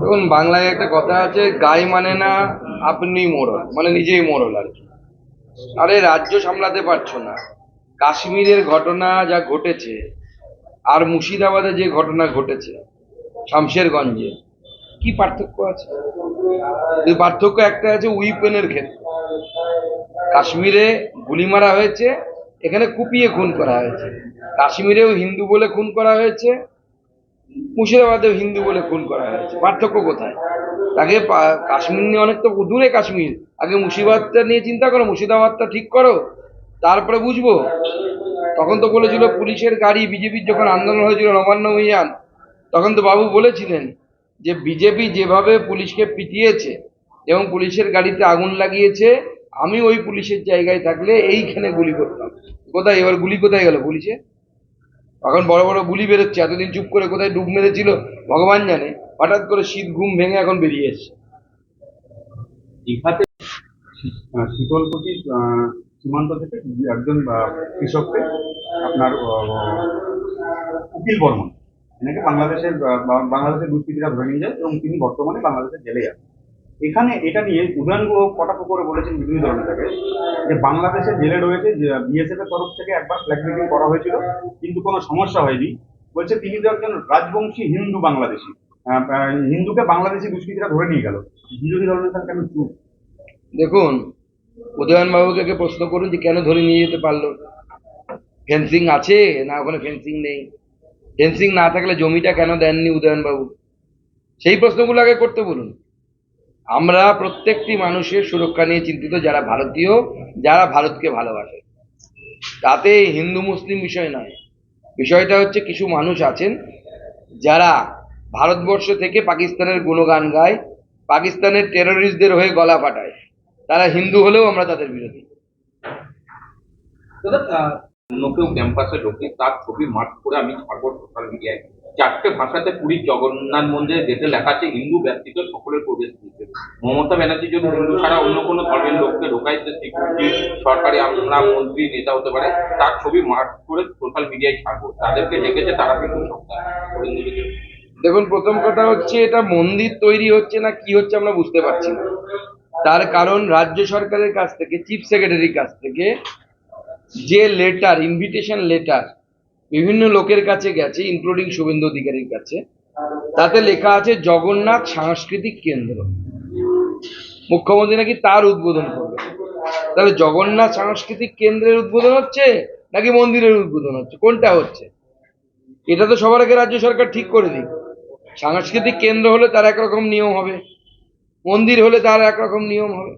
দেখুন, বাংলায় একটা কথা আছে, গাই মানে না আপনি মোড়ল মানে নিজেই মোড়ল আর কি। আরে রাজ্য সামলাতে পারছ না। কাশ্মীরের ঘটনা যা ঘটেছে, আর মুর্শিদাবাদে যে ঘটনা ঘটেছে, শামশেরগঞ্জে, কি পার্থক্য আছে? পার্থক্য একটা আছে উইপেনের ক্ষেত্রে। কাশ্মীরে গুলি মারা হয়েছে, এখানে কুপিয়ে খুন করা হয়েছে। কাশ্মীরেও হিন্দু বলে খুন করা হয়েছে মুর্শিদাবাদেও হিন্দু বলে খুন করা হয়েছে। পার্থক্য কোথায়? আগে কাশ্মীর নিয়ে অনেক তো, দূরে কাশ্মীর। আগে মুর্শিদাবাদটা নিয়ে চিন্তা করো, মুর্শিদাবাদটা ঠিক করো, তারপরে বুঝব। তখন তো বলেছিল পুলিশের গাড়ি, বিজেপির যখন আন্দোলন হয়েছিল, নবান্ন অভিযান তখন তো বাবু বলেছিলেন যে বিজেপি যেভাবে পুলিশকে পিটিয়েছে এবং পুলিশের গাড়িতে আগুন লাগিয়েছে, আমি ওই পুলিশের জায়গায় থাকলে এইখানে গুলি করতাম। কোথায়? এবার গুলি কোথায় গেল পুলিশে? এখন বড় বড় গুলি বেরোচ্ছে এতদিন চুপ করে কোথায় ডুব মেরেছিল ভগবান জানে। হঠাৎ করে শীত ঘুম ভেঙে এখন বেরিয়ে এসছে। দীঘাতে আহ, সীমান্ত থেকে একজন কৃষককে আপনার উকিল বর্মন এনাকে বাংলাদেশের বাংলাদেশের দুষ্কৃতীরা ধরে নিয়ে যায় এবং তিনি বর্তমানে বাংলাদেশের জেলে আছেন। এখানে এটা নিয়ে উদয়ন গুহ কটাক্ষ করে বলেছেন দল নেতাকে যে বাংলাদেশে জেলে রয়েছে বিএসএফ এর তরফ থেকে একবার ফ্ল্যাগ মিটিং করা হয়েছিল, কিন্তু কোনো সমস্যা হয়নি। বলছে তিনি তো একজন রাজবংশী হিন্দু বাংলাদেশি। হিন্দুকে বাংলাদেশি দুষ্কৃতীরা ধরে নিয়ে গেল। বিরোধী দল নেতা কেন চুপ দেখুন উদয়ন বাবুকে প্রশ্ন করুন যে কেন ধরে নিয়ে যেতে পারল? ফেন্সিং আছে? না, ওখানে ফেন্সিং নেই। ফেন্সিং না থাকলে জমিটা কেন দেননি উদয়ন বাবু সেই প্রশ্নগুলো আগে করতে বলুন। আমরা প্রত্যেকটি মানুষের সুরক্ষা নিয়ে চিন্তিত, যারা ভারতীয়, যারা ভারতকে ভালোবাসে। তাতে হিন্দু, মুসলিম বিষয় নয়। বিষয়টা হচ্ছে কিছু মানুষ আছেন যারা ভারতবর্ষ থেকে পাকিস্তানের গুণগান গায়, পাকিস্তানের টেররিস্টদের হয়ে গলা ফাটায়। তারা হিন্দু হলেও আমরা তাদের বিরোধী। অন্য কেউ ক্যাম্পাসে ঢোকে, তার ছবি মার্ক করে আমি ছাড়বো সোশ্যাল মিডিয়ায় চারটে ভাষাতে পুরীর জগন্নাথ মন্দিরে যেতে লেখা আছে, হিন্দু ব্যক্তিত সকলের প্রবেশ নিষেধ। মমতা ব্যানার্জি যদি হিন্দু ছাড়া অন্য কোনো ধর্মের লোককে ঢোকাইতে সিকিউরিটি সরকারি আমরা মন্ত্রী, নেতা হতে পারে, তার ছবি মার্ক করে সোশ্যাল মিডিয়ায় ছাড়বো। তাদেরকে ডেকেছে, তারা কিন্তু দেখুন, প্রথম কথা হচ্ছে, এটা মন্দির তৈরি হচ্ছে না কি হচ্ছে আমরা বুঝতে পারছি না। তার কারণ রাজ্য সরকারের কাছ থেকে চিফ সেক্রেটারির কাছ থেকে যে লেটার ইনভিটেশন লেটার বিভিন্ন লোকের কাছে গেছে ইনক্লুডিং শুভেন্দু অধিকারীর কাছে। তাতে লেখা আছে, জগন্নাথ সাংস্কৃতিক কেন্দ্র। মুখ্যমন্ত্রী নাকি তার উদ্বোধন করবে? তাহলে জগন্নাথ সাংস্কৃতিক কেন্দ্রের উদ্বোধন হচ্ছে, নাকি মন্দিরের উদ্বোধন হচ্ছে? কোনটা হচ্ছে? এটা তো সবার আগে রাজ্য সরকার ঠিক করে দিক। সাংস্কৃতিক কেন্দ্র হলে তার একরকম নিয়ম হবে। মন্দির হলে তার একরকম নিয়ম হবে।